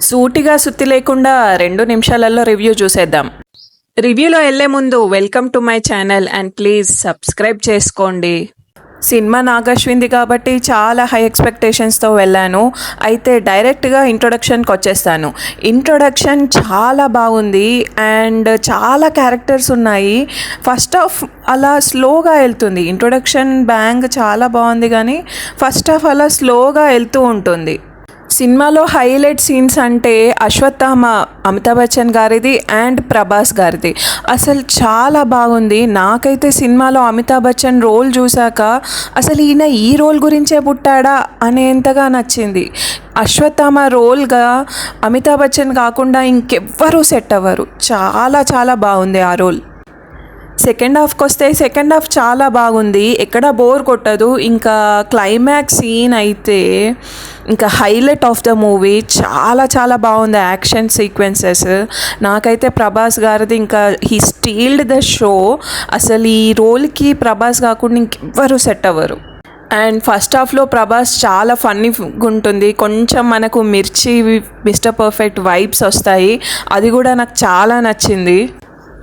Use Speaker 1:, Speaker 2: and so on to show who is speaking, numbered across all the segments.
Speaker 1: సూటిగా సుత్తి లేకుండా రెండు నిమిషాలలో రివ్యూ చూసేద్దాం. రివ్యూలో వెళ్ళే ముందు welcome to my channel and please subscribe చేసుకోండి. సినిమా నాగశ్వింది కాబట్టి చాలా హై ఎక్స్పెక్టేషన్స్తో వెళ్ళాను. అయితే డైరెక్ట్గా ఇంట్రొడక్షన్కి వచ్చేస్తాను. ఇంట్రొడక్షన్ చాలా బాగుంది అండ్ చాలా క్యారెక్టర్స్ ఉన్నాయి. ఫస్ట్ ఆఫ్ అలా స్లోగా వెళ్తుంది. ఇంట్రొడక్షన్ బ్యాంగ్ చాలా బాగుంది కానీ ఫస్ట్ ఆఫ్ అలా స్లోగా వెళ్తూ ఉంటుంది. సినిమాలో హైలైట్ సీన్స్ అంటే అశ్వత్థామ అమితాబ్ బచ్చన్ గారిది అండ్ ప్రభాస్ గారిది. అసలు చాలా బాగుంది. నాకైతే సినిమాలో అమితాబ్ బచ్చన్ రోల్ చూశాక అసలు ఈయన ఈ రోల్ గురించే పుట్టాడా అనేంతగా నచ్చింది. అశ్వత్థామ రోల్గా అమితాబ్ బచ్చన్ కాకుండా ఇంకెవ్వరూ సెట్ అవ్వరు. చాలా చాలా బాగుంది ఆ రోల్. సెకండ్ హాఫ్కి వస్తే సెకండ్ హాఫ్ చాలా బాగుంది. ఎక్కడ బోర్ కొట్టదు. ఇంకా క్లైమాక్స్ సీన్ అయితే ఇంకా హైలైట్ ఆఫ్ ద మూవీ. చాలా చాలా బాగుంది యాక్షన్ సీక్వెన్సెస్. నాకైతే ప్రభాస్ గారిది ఇంకా హీ స్టీల్డ్ ద షో. అసలు ఈ రోల్కి ప్రభాస్ కాకుండా ఇంకెవ్వరు సెట్ అవ్వరు. అండ్ ఫస్ట్ హాఫ్లో ప్రభాస్ చాలా ఫన్నీగా ఉంటుంది కొంచెం మనకు మిర్చి మిస్టర్ పర్ఫెక్ట్ వైబ్స్ వస్తాయి. అది కూడా నాకు చాలా నచ్చింది.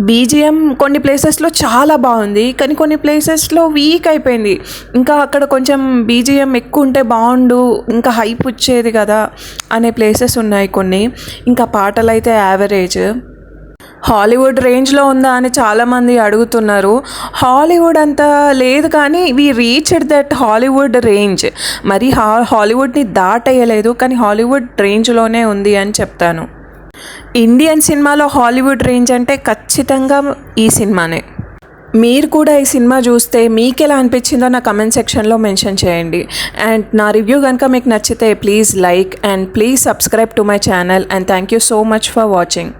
Speaker 1: బీజిఎం కొన్ని ప్లేసెస్లో చాలా బాగుంది. కానీ కొన్ని ప్లేసెస్లో వీక్ అయిపోయింది. ఇంకా అక్కడ కొంచెం బీజిఎం ఎక్కువ ఉంటే బాగుండు ఇంకా హైప్ వచ్చేది కదా అనే ప్లేసెస్ ఉన్నాయి కొన్ని. ఇంకా పాటలు అయితే యావరేజ్. హాలీవుడ్ రేంజ్లో ఉందా అని చాలామంది అడుగుతున్నారు. హాలీవుడ్ అంత లేదు కానీ we reached that Hollywood range. మరి హా హాలీవుడ్ని దాటేయలేదు కానీ హాలీవుడ్ రేంజ్లోనే ఉంది అని చెప్తాను. ఇండియన్ సినిమాలో హాలీవుడ్ రేంజ్ అంటే ఖచ్చితంగా ఈ సినిమానే. మీరు కూడా ఈ సినిమా చూస్తే మీకు ఎలా అనిపించిందో నా కమెంట్ సెక్షన్లో మెన్షన్ చేయండి. అండ్ నా రివ్యూ కనుక మీకు నచ్చితే please like and please subscribe to my channel and thank you so much for watching.